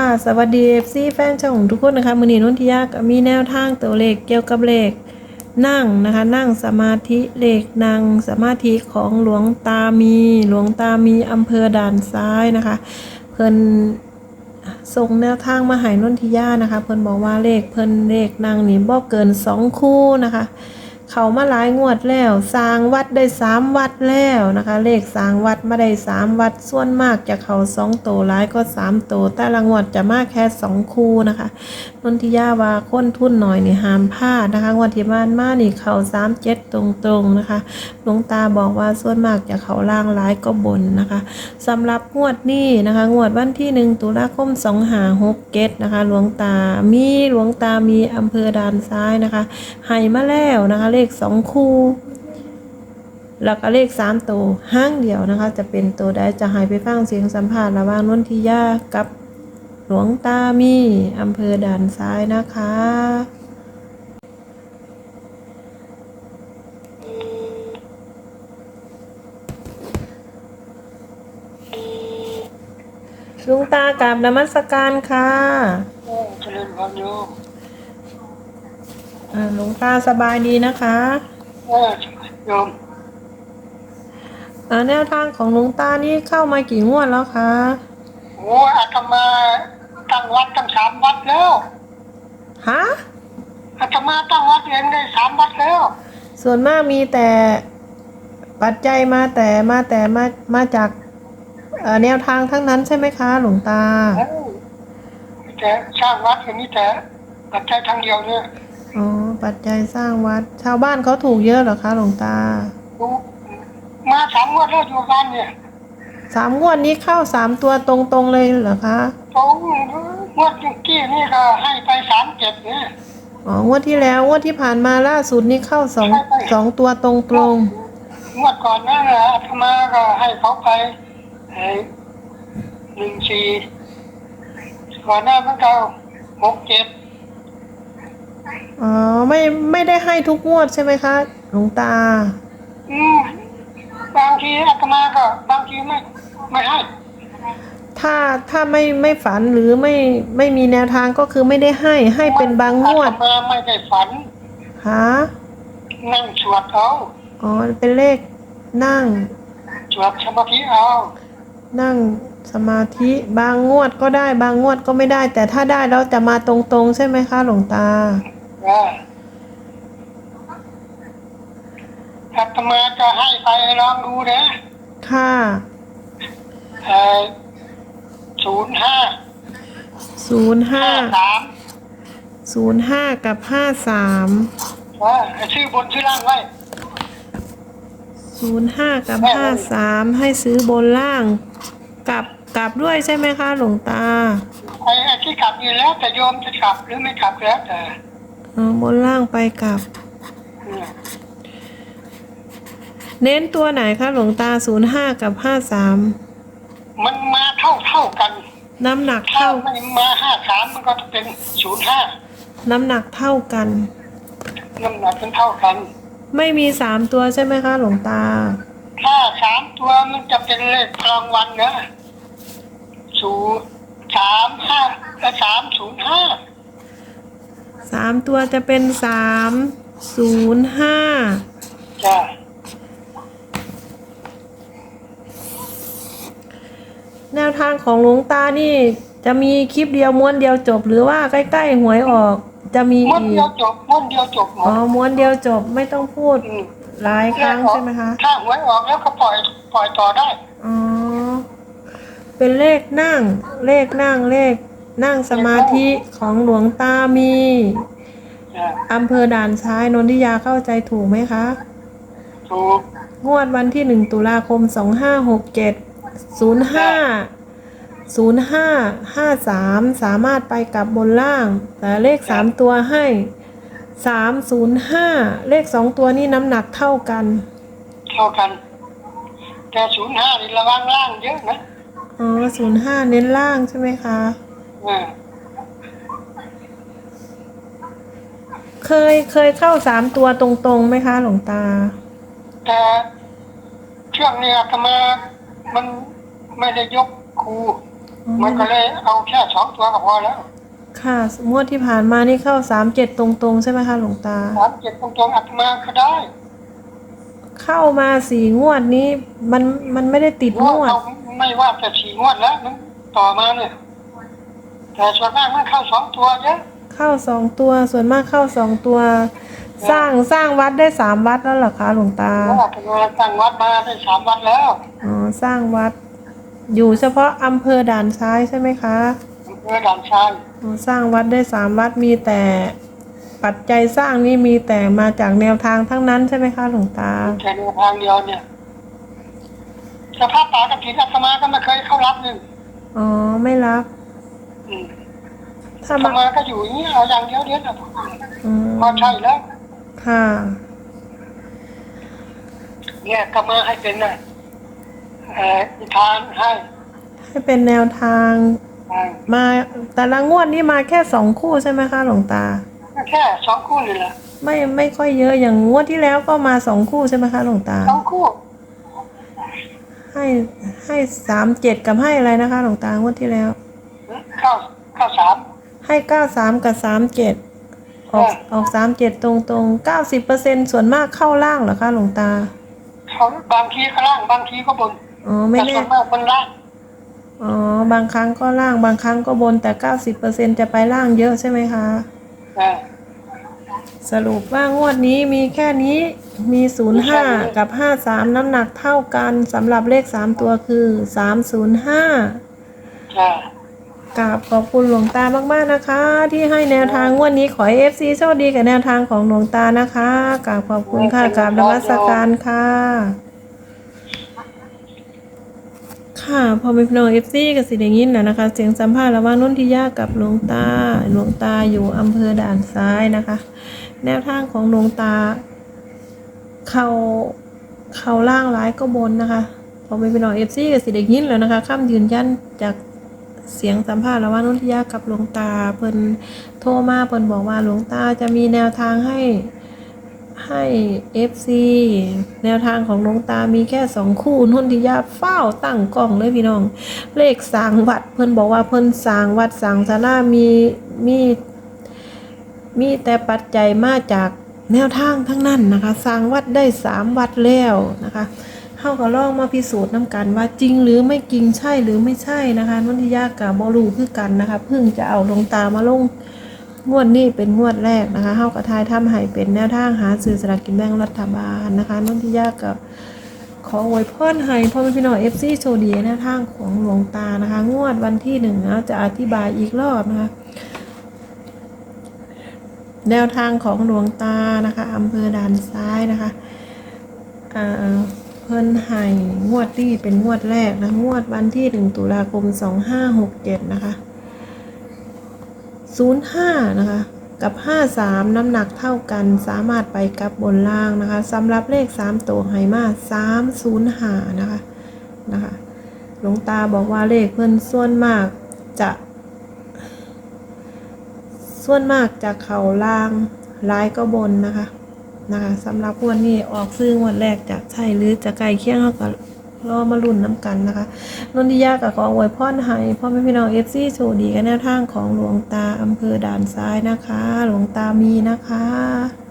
ค่ะ สวัสดี FC แฟนช่องทุกคนนะคะมือนีนุ่นทิยากมีแนวทางตัวเลขเกี่ยวกับเลขนั่งนะคะ นั่งสมาธิเลขนั่งสมาธิของหลวงตามี หลวงตามีอำเภอด่านซ้ายนะคะ เพิ่นส่งแนวทางมาให้นุ่นทิยานะคะ เพิ่นบอกว่าเลขเพิ่นเลขนั่งนี่บ่เกินสองคู่นะคะ เขามาหลายงวดแล้วสร้างวัดได้สามวัดแล้วนะคะ เลขสร้างวัดมาได้สามวัดส่วนมากจะเขาสองโตหลายก็สามโตแต่ละงวดจะมากแค่สองคู่นะคะนนทิยาว่าค้นทุนหน่อยนี่ห้ามพลาดนะคะงวดที่บ้านมานี่เขาสามเจ็ดตรงๆนะคะหลวงตาบอกว่าส่วนมากจะเขาล่างร้ายก็บนนะคะสำหรับงวดนี้นะคะ งวดวันที่หนึ่งตุลาคมสองหาหกเกตนะคะหลวงตามีหลวงตามีอำเภอด่านซ้ายนะคะให้มาแล้วนะคะเลขสองคู่ แล้วก็เลขสามตัวห้างเดียวนะคะ จะเป็นตัวใดจะให้ไปฟังเสียงสัมภาษณ์ระหว่างนนทิยากับหลวงตามีอำเภอด่านซ้ายนะคะลวงตากราบนมัสการค่ะเจริญพรโยม หลวงตาสบายดีนะคะเออโยมอ่าแนวทางของหลวงตานี่เข้ามากี่งวดแล้วคะโอ้อาตมาตั้งวัดตั้งสามวัดแล้วฮะอาตมาตั้งวัดเองได้สามวัดแล้ว ส่วนมากมีแต่ปัจจัยมาแต่มาแต่มามาจากเอ่อแนวทางทั้งนั้นใช่ไหมคะ หลวงตาเอ้าแต่สร้างวัดก็มีแต่ปัจจัยทางเดียวเนี่ยอ๋อ ปัจจัยสร้างวัด ชาวบ้านเขาถูกเยอะเหรอคะหลวงตาดูมาสามงวดแล้วอยู่บ้านเนี่ยสามงวดนี้เข้าสามตัวตรงๆเลยเหรอคะตรงงวดเมื่อกี้นี่ก็ให้ไปสามเจ็ดเนี่ยอ๋องวดที่แล้วงวดที่ผ่านมาล่าสุดนี้เข้าสองสองตัวตรงงวดก่อนหนั่นแหละอาตมาก็ให้เขาไปไอ้หนึ่งสี่ก่อนหน้ามันก็หกเจ็ดๆ อ๋อไม่ไม่ได้ให้ทุกงวดใช่ไหมคะหลวงตา อืมบางทีอาตมาก็บางทีไม่ไม่ให้ถ้าถ้าไม่ไม่ฝันหรือไม่ไม่มีแนวทางก็คือไม่ได้ให้ให้เป็นบางงวดอาตมาไม่ได้ฝันฮะนั่งสวดเอาอ๋อเป็นเลขนั่งสวดสมาธิเอานั่งสมาธิบางงวดก็ได้บางงวดก็ไม่ได้ แต่ถ้าได้แล้วจะมาตรงๆ ใช่ไหมคะหลวงตา ว่าอาตมาจะให้ไปลองดูนะค่ะเออศูนย์ห้าศูนย์ห้าห้าสามศูนย์ห้ากับห้าสามว่าให้ชื่อบนชื่อล่างไว้ศูนย์ห้ากับห้าสามให้ซื้อบนล่าง กลับกลับด้วยใช่ไหมคะหลวงตาไอ้ไอ้ที่กลับอยู่แล้วแต่โยมจะกลับหรือไม่กลับแล้วแต่อ๋อ บนล่างไปกลับ เนี่ยเน้นตัวไหนคะหลวงตาศูนย์ห้ากับห้าสามมันมาเท่าเท่าๆกัน น้ำหนักถ้าเท่า ไม่มาห้าสามมันก็จะเป็นศูนย์ห้าน้ำหนักเท่ากัน น้ำหนักเป็นเท่ากัน ไม่มีสามตัวใช่ไหมคะหลวงตา ถ้าสามตัวมันจะเป็นเลขกลางวันนะศูนย์สามห้าและสามศูนย์ห้า สามตัวจะเป็นสามศูนย์ห้าจ้ะแนวทางของหลวงตานี่ จะมีคลิปเดียวม้วนเดียวจบ หรือว่าใกล้ๆหวยออก จะมีม้วนอีเดีกยวจบม้วนเดียวจบหมอ๋อดม้วนเดียวจบไม่ต้องพูดมหลายครั้งใช่ไหมคะถ้าหวยออกแล้วก็ปล่อยปล่อยต่อได้ อ๋อเป็นเลขนั่ง เลขนั่งเลข นั่งสมาธิของหลวงตามีจ้ะอำเภอด่านซ้ายนนทิยาเข้าใจถูกไหมคะ ถูก งวดวันที่หนึ่งตุลาคมสองห้าหกเจ็ดศูนย์ห้าศูนย์ห้าห้าสามสามารถไปกับบนล่าง แต่เลขสามตัวให้สามศูนย์ห้าเลขสองตัวนี่น้ำหนักเท่ากัน เท่ากัน แต่ศูนย์ห้านี่ระวังล่างเยอะนะอ๋อศูนย์ห้าเน้นล่างใช่ไหมคะอ่า เคยเคยเข้าสามตัวตรงๆไหมคะ หลวงตา แต่ช่วงนี้อาตมามันไม่ได้ยกครูมันก็เลยเอาแค่สองตัวก็พอแล้วค่ะงวดที่ผ่านมานี่เข้าสามเจ็ดตรงๆใช่ไหมคะ หลวงตา สามเจ็ดตรงๆอัตมาก็ได้เข้ามาสี่งวดนี้ มันมันไม่ได้ติดงงวดวด เราไม่ว่าจะสี่งวดแล้วมันต่อมาเนี่ย แต่ส่วนมากมันเข้าสองตัวเยอะเข้าสองตัวส่วนมากเข้าสองตัว สร้างสร้างวัดได้สามวัดแล้วเหรอคะหลวงตาเพราะว่าเป็นมาตั้งวัดมาได้สามวัดแล้วอ๋อสร้างวัด อยู่เฉพาะอำเภอด่านซ้ายใช่ไหมคะอำเภอด่านช้างอ๋อสร้างวัดได้สามวัดมีแต่ปัจจัยสร้างนี่มีแต่มาจากแนวทางทั้งนั้นใช่ไหมคะหลวงตาแค่ในทางเดียวเนี่ยสภาพป่ากระถินอาตมาก็ไม่เคยเข้ารับหนึ่งอ๋อไม่รับ อืมถ้าอาตมามาก็อยู่อย่างนี้เอาอย่างเดียวเดียวนะอืมพอใช่แล้ว ค่ะ เนี่ยก็มาให้เป็นน่ะเอ่อนิทานให้ให้เป็นแนวทางอ่ามาแต่ละงวดนี่มาแค่สองคู่ใช่ไหมคะหลวงตาแค่สองคู่นี่แหละไม่ไม่ค่อยเยอะอย่างงวดที่แล้วก็มาสองคู่ใช่ไหมคะหลวงตา สองคู่ให้ให้สามเจ็ดกับให้อะไรนะคะหลวงตางวดที่แล้ว เข้าเข้าสามให้เก้าสามกับสามเจ็ดออกออกสามเจ็ดตรงตรงเก้าสิบเปอร์เซ็นส่วนมากเข้าล่างเหรอคะหลวงตาเขาบางทีก็ล่างบางทีก็บนอ๋อไม่แต่แน่ส่วนมากมันล่างอ๋อบางครั้งก็ล่างบางครั้งก็บนแต่เก้าสิบเปอร์เซ็นจะไปล่างเยอะใช่ไหมคะอ่าสรุปว่างวดนี้มีแค่นี้มี05กับ53น้ำหนักเท่ากันสำหรับเลข3ตัวคือ305อ่า กราบขอบคุณหลวงตามากๆนะคะ ที่ให้แนวทางงวดนี้ขอให้ FC โชคดีกับแนวทางของหลวงตานะคะกราบขอบคุณค่ะกราบนมัสการค่ะ ค่ะพอมีพี่น้องเอฟซีกับสิเดยินนะนะคะ เสียงสัมภาษณ์ระหว่างนุ่นทิยากับหลวงตาหลวงตาอยู่อำเภอด่านซ้ายนะคะ แนวทางของหลวงตา เขาเขาล่างร้ายก็บนนะคะพอมีพี่น้องเอฟซีกับสิเดยินแล้วนะคะข้ามยืนยันจาก เสียงสัมภาษณ์ระหว่างนุ่นทิยากับหลวงตาเพิ่นโทรมาเพิ่นบอกว่าหลวงตาจะมีแนวทางให้ให้ FC แนวทางของหลวงตามีแค่สองคู่นุ่นทิยาเฝ้าตั้งกล้องเลยพี่น้อง เลขสางวัด เพิ่นบอกว่าเพิ่นสางวัดสางศาลามีมีมีแต่ปัจจัยมาจากแนวทางทั้งนั้นนะคะ สร้างวัดได้สามวัดแล้วนะคะ เฮาก็ลองมาพิสูจน์น้ำกัน ว่าจริงหรือไม่จริงใช่หรือไม่ใช่นะคะนุ่นทิยากับบอลูคือกันนะคะเพิ่งจะเอาลวงตามาลงงวดนี้เป็นงวดแรกนะคะเฮากระทายทำให้เป็นแนวทางหาซื้อสลากกินแบ่งรัฐบาลนะคะนนทิยากับขออวยพรให้พ่อแม่พี่น้องเอฟซีโชดีแนวทางของหลวงตานะคะ งวดวันที่หนึ่งนะจะอธิบายอีกรอบนะคะแนวทางของหลวงตานะคะอำเภอด่านซ้ายนะคะอ่า เพิ่นให้งวดที่เป็นงวดแรกนะ งวดวันที่หนึ่งตุลาคมสองห้าหกเจ็ดนะคะ05นะคะ กับ53น้ำหนักเท่ากันสามารถไปกับบนล่างนะคะสำหรับเลข3ตัวไหมา305นะคะนะคะหลวงตาบอกว่าเลขเพิ่นส่วนมากจะส่วนมากจะเข่าล่างร้ายก็บนนะคะ นะคะสำหรับวันนี้ออกซื้องวันแรกจะใช่หรือจะไกลเคียงเขาก็รอมาลุ่นน้ำกันนะคะนนทิยากับขออวยพรให้พ่อแม่พี่น้องเอฟซีโชคดีกันแนวทางของหลวงตาอำเภอด่านซ้ายนะคะ หลวงตามีนะคะ